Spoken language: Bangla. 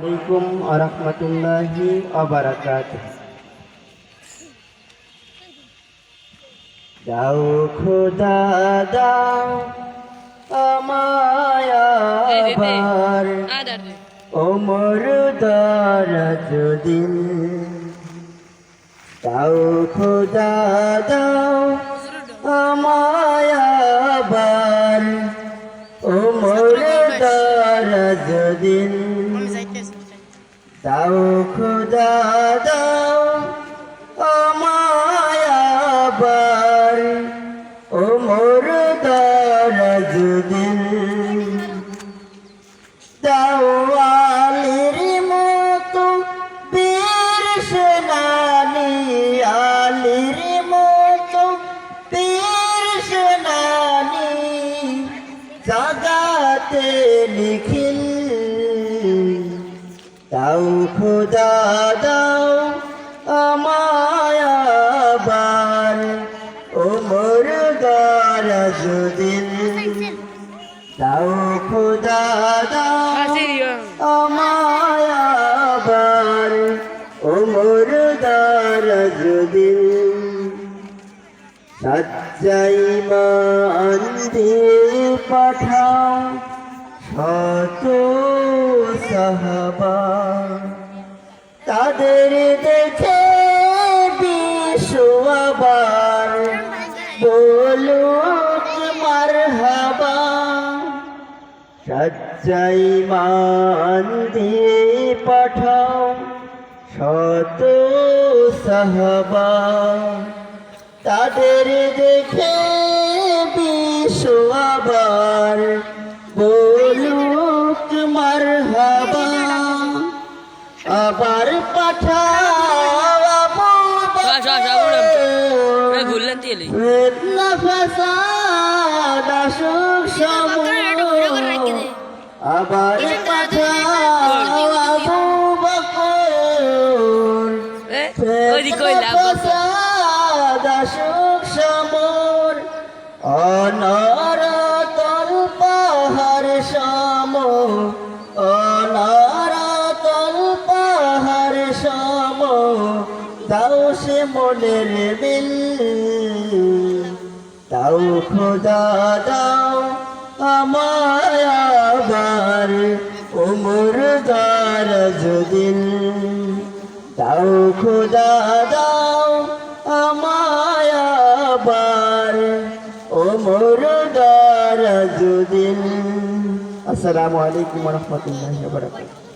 আলাইকুম আরহামতুল্লাহি আবারাকাত দাও খোদা দাও আমায় আবার। ওমর দারাজ দিন দাও খোদা দাও দারাজ দিন দাও খুদা দাও ও মায়াবার ও মোর দারাজ দিন জাগাতে লিখিল দাও খোদা, দাও আমায় আবার। ও মোর গারাজ দিন দাও খোদা, দাও আমায় আবার। ও মোর গারাজ দিন সজ্জাই মান দিয়ে পাঠাও শত সাহাবা। তাদের দেখে বিশ্ব আবার বলুক মার হাবা সজ্জাই মান দিয়ে পাঠাও শত সাহাবা। তাদের দেখে বিশ্ব আবার বলুক মার হাবা আবার সমূহ। আবার পাঠাও ফাসাদ আসুক সমূহ। অনরতল পাহাড় সম অনরতল পাহাড় সম দাও সে মনের দিল দাও খোদা, দাও আমায় আবার, উমর দারাজ দিল দাও খোদা, দাও দারাজ দিল আসসালামু আলাইকুম রহমতুল্লাহ বারাকাতুহু।